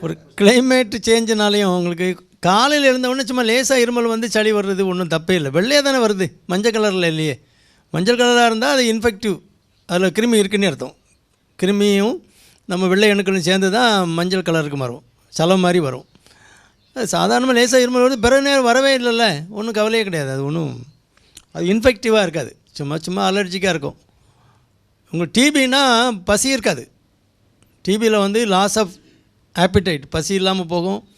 ஒரு கிளைமேட் சேஞ்சுனாலையும் உங்களுக்கு காலையில் எழுந்தவுடனே சும்மா லேசாக இருமல் வந்து சளி வர்றது ஒன்றும் தப்பே இல்லை. வெள்ளையாக தானே வருது. மஞ்சள் கலரில் இல்லையே. மஞ்சள் கலராக இருந்தால் அது இன்ஃபெக்டிவ் அதில் கிருமி இருக்குன்னு அர்த்தம். கிருமியும் நம்ம வெள்ளை அணுக்களும் சேர்ந்து தான் மஞ்சள் கலருக்கு வரும் சலம் மாதிரி வரும். சாதாரணமாக லேசாக இருமல் வருது. பிறகு நேரம் வரவே இல்லைல்ல. ஒன்றும் கவலையே கிடையாது. அது ஒன்றும் அது இன்ஃபெக்டிவாக இருக்காது. சும்மா சும்மா அலர்ஜிக்காக இருக்கும். உங்களுக்கு டிபின்னா பசி இருக்காது. டிபியில் வந்து லாஸ் ஆஃப் ஆப்பிடைட் பசி இல்லாமல் போகும்.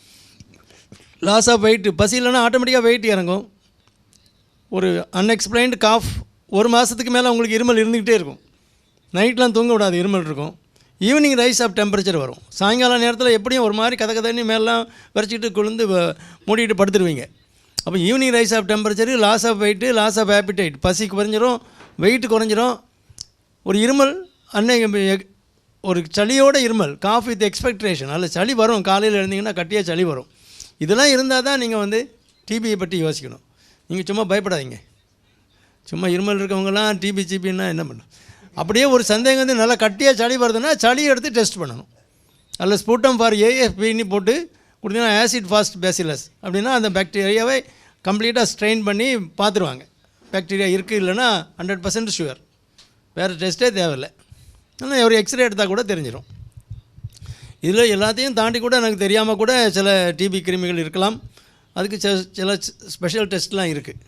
லாஸ் ஆஃப் வெயிட் பசி இல்லைன்னா ஆட்டோமேட்டிக்காக வெயிட் இறங்கும். ஒரு அன்எக்ஸ்பிளைன்டு காஃப் ஒரு மாதத்துக்கு மேலே உங்களுக்கு இருமல் இருந்துக்கிட்டே இருக்கும். நைட்லாம் தூங்க விடாது இருமல் இருக்கும். ஈவினிங் ரைஸ் ஆஃப் டெம்பரேச்சர் வரும். சாயங்காலம் நேரத்தில் எப்படியும் ஒரு மாதிரி கதை கதன்னு மேலாம் வரைச்சிட்டு குளிர்ந்து மூடிட்டு படுத்துருவீங்க. அப்போ evening rise of temperature loss of weight loss of appetite பசி குறைஞ்சிரும் வெயிட் குறைஞ்சிரும். ஒரு இருமல் அன்னை ஒரு சளியோட இருமல் காஃப் வித் எக்ஸ்பெக்டேஷன் அதில் சளி வரும் காலையில் இருந்தீங்கன்னா கட்டியாக சளி வரும். இதெல்லாம் இருந்தால் தான் நீங்கள் வந்து டிபியை பற்றி யோசிக்கணும். நீங்கள் சும்மா பயப்படாதீங்க. சும்மா இருமல் இருக்கவங்கலாம் டிபி ஜிபின்னா என்ன பண்ணும் அப்படியே ஒரு சந்தேகம் வந்து நல்லா கட்டியாக சளி வருதுன்னா சளி எடுத்து டெஸ்ட் பண்ணணும். அதில் ஸ்பூட்டம் ஃபார் ஏஎஃபின்னு போட்டு கொடுத்தீங்கன்னா ஆசிட் ஃபாஸ்ட் பேசிலஸ் அப்படின்னா அந்த பாக்டீரியாவை கம்ப்ளீட்டாக ஸ்ட்ரெயின் பண்ணி பார்த்துருவாங்க. பாக்டீரியா இருக்குது இல்லைன்னா ஹண்ட்ரட் பர்சன்ட் ஷுகர் வேறு டெஸ்ட்டே தேவையில்லை. ஆனால் ஒரு எக்ஸ்ரே எடுத்தால் கூட தெரிஞ்சிடும் இதில் எல்லாத்தையும் தாண்டி கூட எனக்கு தெரியாமல் கூட சில டிபி கிருமிகள் இருக்கலாம். அதுக்கு சில சில ஸ்பெஷல் டெஸ்ட்லாம் இருக்குது